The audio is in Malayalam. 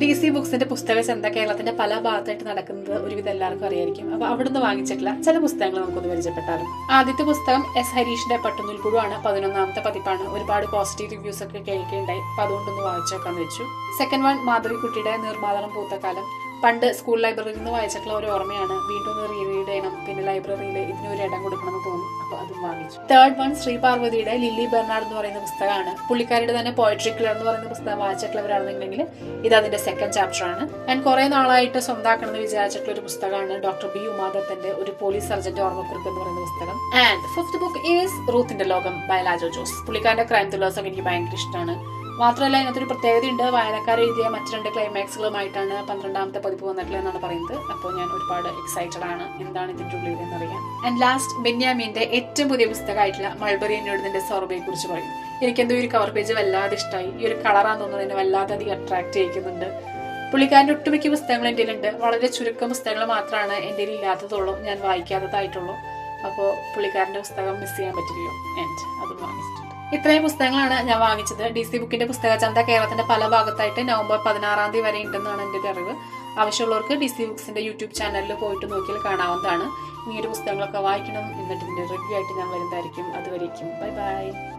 ഡി സി ബുക്സിന്റെ പുസ്തക ചന്ത കേരളത്തിന്റെ പല ഭാഗത്തായിട്ട് നടക്കുന്നത് ഒരുവിധം എല്ലാവർക്കും അറിയായിരിക്കും. അപ്പൊ അവിടുന്ന് വാങ്ങിച്ചിട്ടുള്ള ചില പുസ്തകങ്ങൾ നമുക്കൊന്ന് പരിചയപ്പെട്ടാലും. ആദ്യത്തെ പുസ്തകം എസ് ഹരീഷിന്റെ പട്ടുനൂൽപ്പുഴുവാണ് പതിനൊന്നാമത്തെ പതിപ്പാണ്. ഒരുപാട് പോസിറ്റീവ് റിവ്യൂസ് ഒക്കെ കേൾക്കുകയുണ്ടായി അപ്പൊ അതുകൊണ്ടൊന്ന് വായിച്ചു നോക്കാന്ന് വെച്ചു. സെക്കൻഡ് വൺ മാധവിക്കുട്ടിയുടെ നിർമ്മാതളം പൂത്തക്കാലം പണ്ട് സ്കൂൾ ലൈബ്രറിയിൽ നിന്ന് വായിച്ചിട്ടുള്ള ഒരു ഓർമ്മയാണ്. വീണ്ടും ഒന്ന് റീ റീഡ് ചെയ്യണം. പിന്നെ ലൈബ്രറിയിൽ ഇതിനൊരു ഇടം കൊടുക്കണം എന്ന് തോന്നി അപ്പൊ അതും വാങ്ങിച്ചു. തേർഡ് വൺ ശ്രീ പാർവതിയുടെ ലില്ലി ബെർണാഡ് എന്ന് പറയുന്ന പുസ്തകമാണ്. പുള്ളിക്കാരുടെ തന്നെ പോയട്രി കിളർ എന്ന് പറയുന്ന പുസ്തകം വായിച്ചിട്ടുള്ളവരാണെന്നുണ്ടെങ്കിൽ ഇത് അതിന്റെ സെക്കൻഡ് ചാപ്റ്റർ ആണ്. ഞാൻ കുറെ നാളായിട്ട് സ്വന്താക്കണം എന്ന് വിചാരിച്ചിട്ടുള്ള ഒരു പുസ്തകമാണ് ഡോക്ടർ ബി ഉമാദത്തിന്റെ ഒരു പോലീസ് സർജന്റ് ഓർമ്മക്കുറിപ്പ് എന്ന് പറയുന്ന പുസ്തകം. ആൻഡ് ഫിഫ്ത് ബുക്ക് ഈസ് റൂത്തിന്റെ ലോകം ബൈ ലാജോ ജോസ് പുള്ളിക്കാരന്റെ ക്രൈം ത്രില്ലേഴ്സ് ഒക്കെ എനിക്ക് ഭയങ്കര ഇഷ്ടമാണ്. മാത്രമല്ല ഇതിനകത്തൊരു പ്രത്യേകതയുണ്ട്. വായനക്കാർ എഴുതിയ മറ്റു രണ്ട് ക്ലൈമാക്സുകളുമായിട്ടാണ് പന്ത്രണ്ടാമത്തെ പതിപ്പ് വന്നിട്ടുള്ളത് എന്നാണ് പറയുന്നത്. അപ്പോൾ ഞാൻ ഒരുപാട് എക്സൈറ്റഡ് ആണ്. എന്താണ് ഇതിന്റെ ഉള്ളിൽ എന്നറിയാൻ ആൻഡ് ലാസ്റ്റ് ബെന്യാമിന്റെ ഏറ്റവും പുതിയ പുസ്തകമായിട്ടുള്ള മൾബറി എന്നോടിന്റെ സോർബയെ കുറിച്ച് പറയും. എനിക്കെന്തോ ഈ ഒരു കവർ പേജ് വല്ലാതെ ഇഷ്ടമായി ഈ ഒരു കളറാന്ന് തോന്നുന്നത് എന്നെ വല്ലാതെ അധികം അട്രാക്ട് ചെയ്യിക്കുന്നുണ്ട്. പുള്ളിക്കാരന്റെ ഒട്ടുമിക്ക പുസ്തകങ്ങൾ എന്റെ ഉണ്ട് വളരെ ചുരുക്കം പുസ്തകങ്ങൾ മാത്രമാണ് എന്റെ ഇല്ലാത്തതുള്ളൂ ഞാൻ വായിക്കാത്തതായിട്ടുള്ളൂ. അപ്പോൾ പുള്ളിക്കാരന്റെ പുസ്തകം മിസ് ചെയ്യാൻ പറ്റില്ലല്ലോ വാങ്ങിച്ചിട്ടുണ്ട് ഇത്രയും പുസ്തകങ്ങളാണ് ഞാൻ വാങ്ങിച്ചത്. ഡി സി ബുക്കിന്റെ പുസ്തക ചന്ത കേരളത്തിന്റെ പല ഭാഗത്തായിട്ട് നവംബർ പതിനാറാം തീയതി വരെ ഉണ്ടെന്നാണ് എന്റെ അറിവ് ആവശ്യമുള്ളവർക്ക് ഡി സി ബുക്സിന്റെ യൂട്യൂബ് ചാനലിൽ പോയിട്ട് നോക്കിയാൽ കാണാവുന്നതാണ്. ഈ പുസ്തകങ്ങളൊക്കെ വായിക്കണം. എന്നിട്ട് ഇതിന്റെ റിവ്യൂ ആയിട്ട് ഞാൻ വരുന്നതായിരിക്കും. അതുവരേക്കും. Bye bye